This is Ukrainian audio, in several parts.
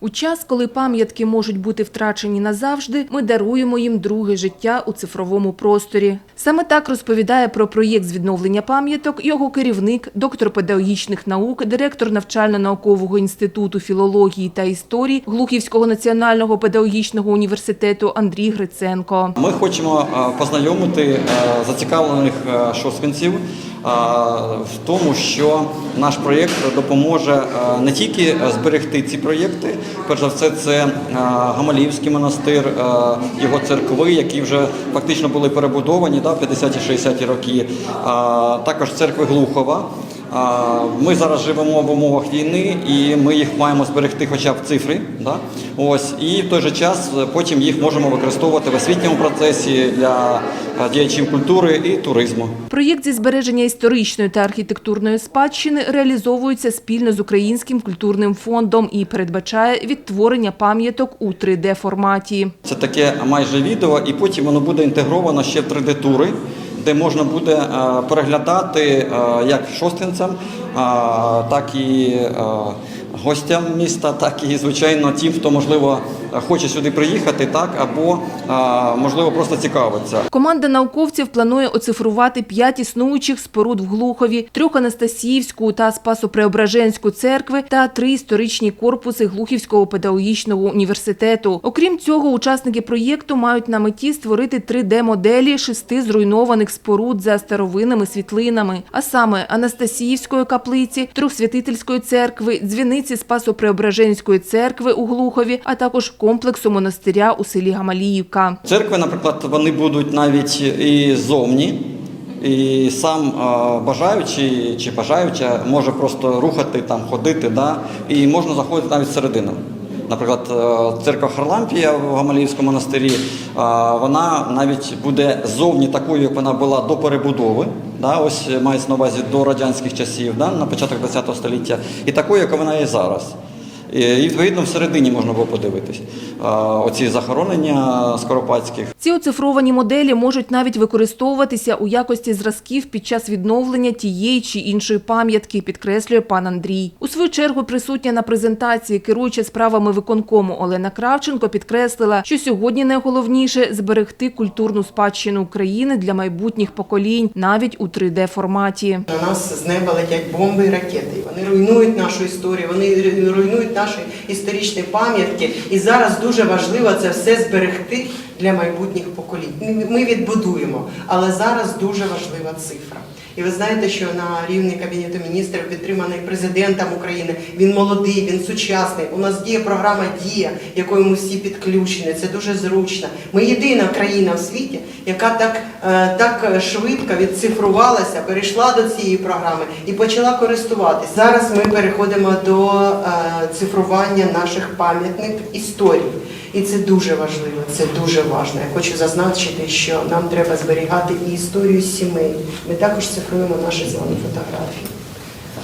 У час, коли пам'ятки можуть бути втрачені назавжди, ми даруємо їм друге життя у цифровому просторі. Саме так розповідає про проєкт з відновлення пам'яток його керівник, доктор педагогічних наук, директор навчально-наукового інституту філології та історії Глухівського національного педагогічного університету Андрій Гриценко. Ми хочемо е, познайомити е, зацікавлених е, шосткинців е, в тому, що наш проєкт допоможе е, не тільки зберегти ці проєкти. Перш за все, це е, Гамалівський монастир, е, його церкви, які вже фактично були перебудовані да, в 50-60-ті роки. Також церкви Глухова. Ми зараз живемо в умовах війни, і ми їх маємо зберегти, хоча б в цифрі. Да? Ось і в той же час е, потім їх можемо використовувати в освітньому процесі для е, діячів культури і туризму. Проєкт зі збереження історичної та архітектурної спадщини реалізовується спільно з Українським культурним фондом і передбачає відтворення пам'яток у 3D-форматі. Це таке майже відео, і потім воно буде інтегровано ще в 3D-тури, де можна буде е, переглядати е, як шостинцям, е, так і гостям міста, так і звичайно тим, хто можливо хоче сюди приїхати, так або можливо просто цікавиться. Команда науковців планує оцифрувати п'ять існуючих споруд в Глухові, трьох Анастасіївську та Спасо-Преображенську церкви та три історичні корпуси Глухівського педагогічного університету. Окрім цього, учасники проєкту мають на меті створити 3D-моделі шести зруйнованих споруд за старовинними світлинами, а саме Анастасіївської каплиці, Трьохсвятительської церкви, дзвіниці Спасо-Преображенської церкви у Глухові, а також комплексу монастиря у селі Гамаліївка. Церкви, наприклад, вони будуть навіть і зовні. І сам бажаючий чи бажаюча може просто рухати там, ходити, да? і можна заходити навіть всередину. Наприклад, е, церква Харлампія в Гамаліївському монастирі, вона навіть буде зовні такою, як вона була до перебудови. Да? Ось мається на увазі до радянських часів, да? на початок ХХ століття, і такою, як вона є зараз. І відповідно всередині можна було подивитись е, оці захоронення скоропадських. Ці оцифровані моделі можуть навіть використовуватися у якості зразків під час відновлення тієї чи іншої пам'ятки, підкреслює пан Андрій. У свою чергу присутня на презентації керуюча справами виконкому Олена Кравченко підкреслила, що сьогодні найголовніше зберегти культурну спадщину України для майбутніх поколінь, навіть у 3D-форматі. На нас з неба летять бомби і ракети. Вони руйнують нашу історію, вони руйнують наші історичної пам'ятки. І зараз дуже важливо це все зберегти для майбутніх поколінь. Ми- відбудуємо, але зараз дуже важлива цифра. І ви знаєте, що на рівні Кабінету міністрів підтриманий президентом України. Він молодий, він сучасний. У нас діє програма Дія, якою ми всі підключені. Це дуже зручно. Ми єдина країна в світі, яка так, е, так швидко відцифрувалася, перейшла до цієї програми і почала користуватись. Зараз ми переходимо до е, цифрування наших пам'ятник історії. І це дуже важливо, це дуже важливо. Я хочу зазначити, що нам треба зберігати і історію сімей. Ми також цифруємо наші з вами фотографії.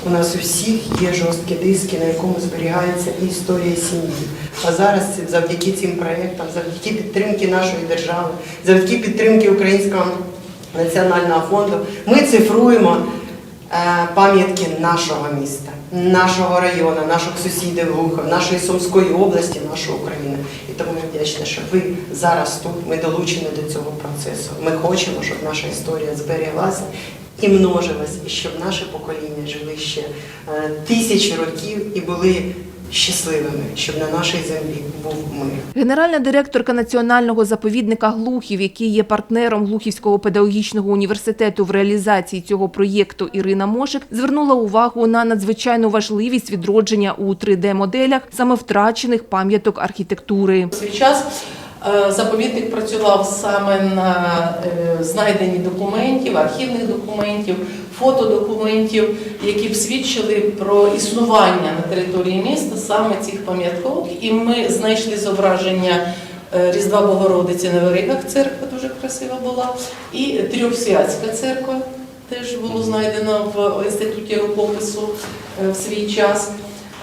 У нас у всіх є жорсткі диски, на якому зберігається і історія сім'ї. А зараз завдяки цим проєктам, завдяки підтримки нашої держави, завдяки підтримки Українського національного фонду, ми цифруємо пам'ятки нашого міста, нашого району, наших сусідів Глухов, нашої Сумської області, нашої України. І тому я вдячна, що ви зараз тут. Ми долучені до цього процесу. Ми хочемо, щоб наша історія зберіглася і множилась, і щоб наше покоління жили ще е, тисячі років і були щасливими, щоб на нашій землі був мир. Генеральна директорка Національного заповідника Глухів, який є партнером Глухівського педагогічного університету в реалізації цього проєкту Ірина Мошик, звернула увагу на надзвичайну важливість відродження у 3D-моделях саме втрачених пам'яток архітектури. В свій час е, заповідник працював саме на е, знайденні документів, архівних документів, фотодокументів, які б свідчили про існування на території міста саме цих пам'яток. І ми знайшли зображення е, Різдва Богородиці на Веригах, церква дуже красива була, і Трьохсвятська церква. Теж було знайдено в інституті рукопису е, в свій час.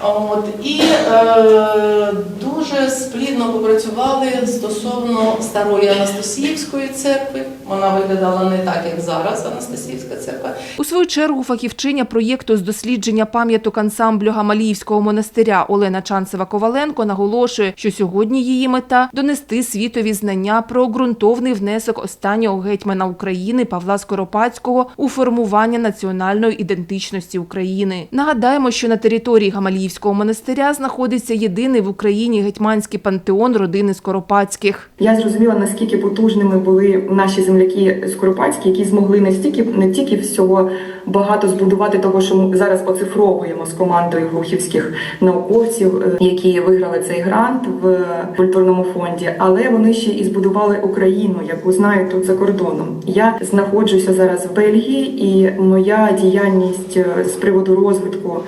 От, і е, дуже сплідно попрацювали стосовно старої Анастасіївської церкви Вона виглядала не так, як зараз Анастасівська церква. У свою чергу фахівчиня проєкту з дослідження пам'яток ансамблю Гамаліївського монастиря Олена Чанцева-Коваленко наголошує, що сьогодні її мета – донести світові знання про ґрунтовний внесок останнього гетьмана України Павла Скоропадського у формування національної ідентичності України. Нагадаємо, що на території Гамаліївського монастиря знаходиться єдиний в Україні гетьманський пантеон родини Скоропадських. Я зрозуміла, наскільки потужними були наші земляки Скоропадські, які змогли не стільки не тільки всього багато збудувати того, що ми зараз оцифровуємо з командою глухівських науковців, е, які виграли цей грант в культурному фонді, але вони ще і збудували Україну, яку знають тут за кордоном. Я знаходжуся зараз в Бельгії, і моя діяльність е, з приводу розвитку.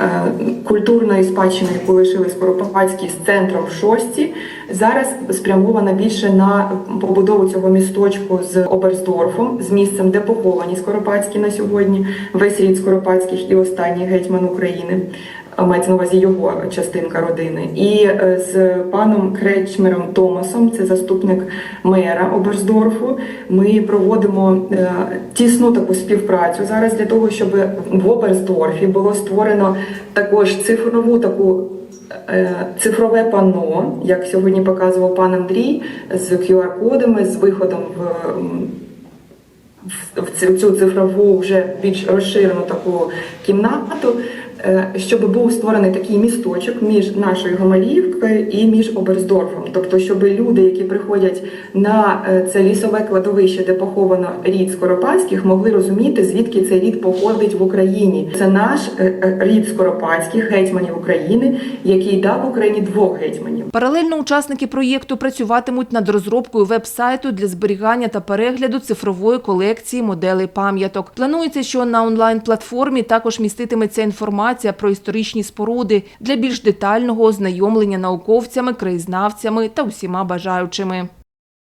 Е, Культурної спадщини, яку лишили Скоропадські з центром в шості, зараз спрямована більше на побудову цього місточку з Оберсдорфом, з місцем, де поховані Скоропадські на сьогодні, весь рід Скоропадських і останній гетьман України. Мається на увазі його частинка родини, і е, з паном Кречмером Томасом, це заступник мера Оберсдорфу. Ми проводимо е, тісну таку співпрацю зараз для того, щоб в Оберсдорфі було створено також цифрову таку е, цифрове панно, як сьогодні показував пан Андрій, з QR-кодами, з виходом в. в- цю- цифрову вже більш розширену таку кімнату, щоб був створений такий місточок між нашою Гамаліївкою і між Оберсдорфом. Тобто, щоб люди, які приходять на е, це лісове кладовище, де поховано рід Скоропадських, могли розуміти, звідки цей рід походить в Україні. Це наш е, е, рід Скоропадських, гетьманів України, який дав Україні двох гетьманів. Паралельно учасники проєкту працюватимуть над розробкою веб-сайту для зберігання та перегляду цифрової колекції моделей пам'яток. Планується, що на онлайн-платформі також міститиметься інформація про історичні споруди для більш детального ознайомлення науковцями, краєзнавцями та усіма бажаючими.